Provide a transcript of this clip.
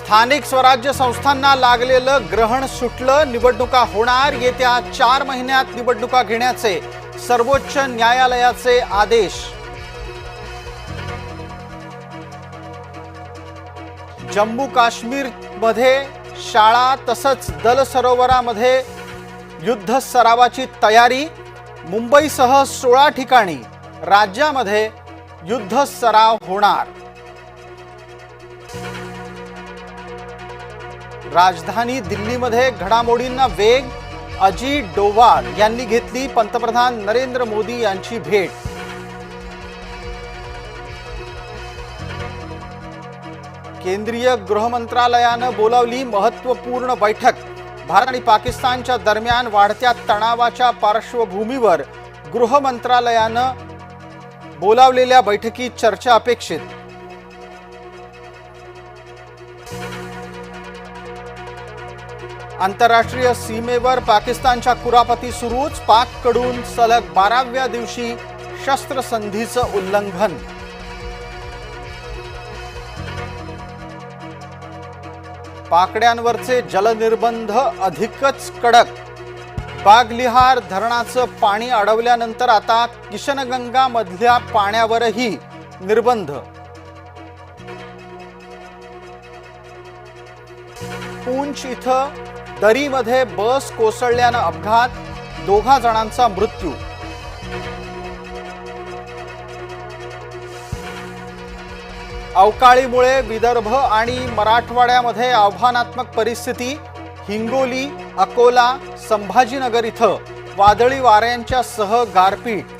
स्थानिक स्वराज्य संस्थांना लागलेलं ग्रहण सुटलं निवडणुका होणार येत्या चार महिन्यात निवडणुका घेण्याचे सर्वोच्च न्यायालयाचे आदेश. जम्मू काश्मीरमध्ये शाळा तसंच दल सरोवरामध्ये युद्ध सरावाची तयारी मुंबईसह सोळा ठिकाणी राज्यामध्ये युद्ध सराव होणार. राजधानी दिल्लीमध्ये घडामोडींना वेग अजित डोवाल यांनी घेतली पंतप्रधान नरेंद्र मोदी यांची भेट. केंद्रीय गृहमंत्रालयानं बोलावली महत्त्वपूर्ण बैठक. भारत आणि पाकिस्तानच्या दरम्यान वाढत्या तणावाच्या पार्श्वभूमीवर गृह मंत्रालयानं बोलावलेल्या बैठकीत चर्चा अपेक्षित. आंतरराष्ट्रीय सीमेवर पाकिस्तानच्या कुरापती सुरूच पाककडून सलग बाराव्या दिवशी शस्त्रसंधीचं उल्लंघन. पाकड्यांवरचे जलनिर्बंध अधिकच कडक. बागलिहार धरणाचं पाणी अडवल्यानंतर आता किशनगंगा मधल्या पाण्यावरही निर्बंध. पूंछ इथं दरीमध्ये बस कोसळल्यानं अपघात दोघा जणांचा मृत्यू. अवकाळीमुळे विदर्भ आणि मराठवाड्यामध्ये आव्हानात्मक परिस्थिती हिंगोली अकोला संभाजीनगर इथं वादळी वाऱ्यांच्या सह गारपीट.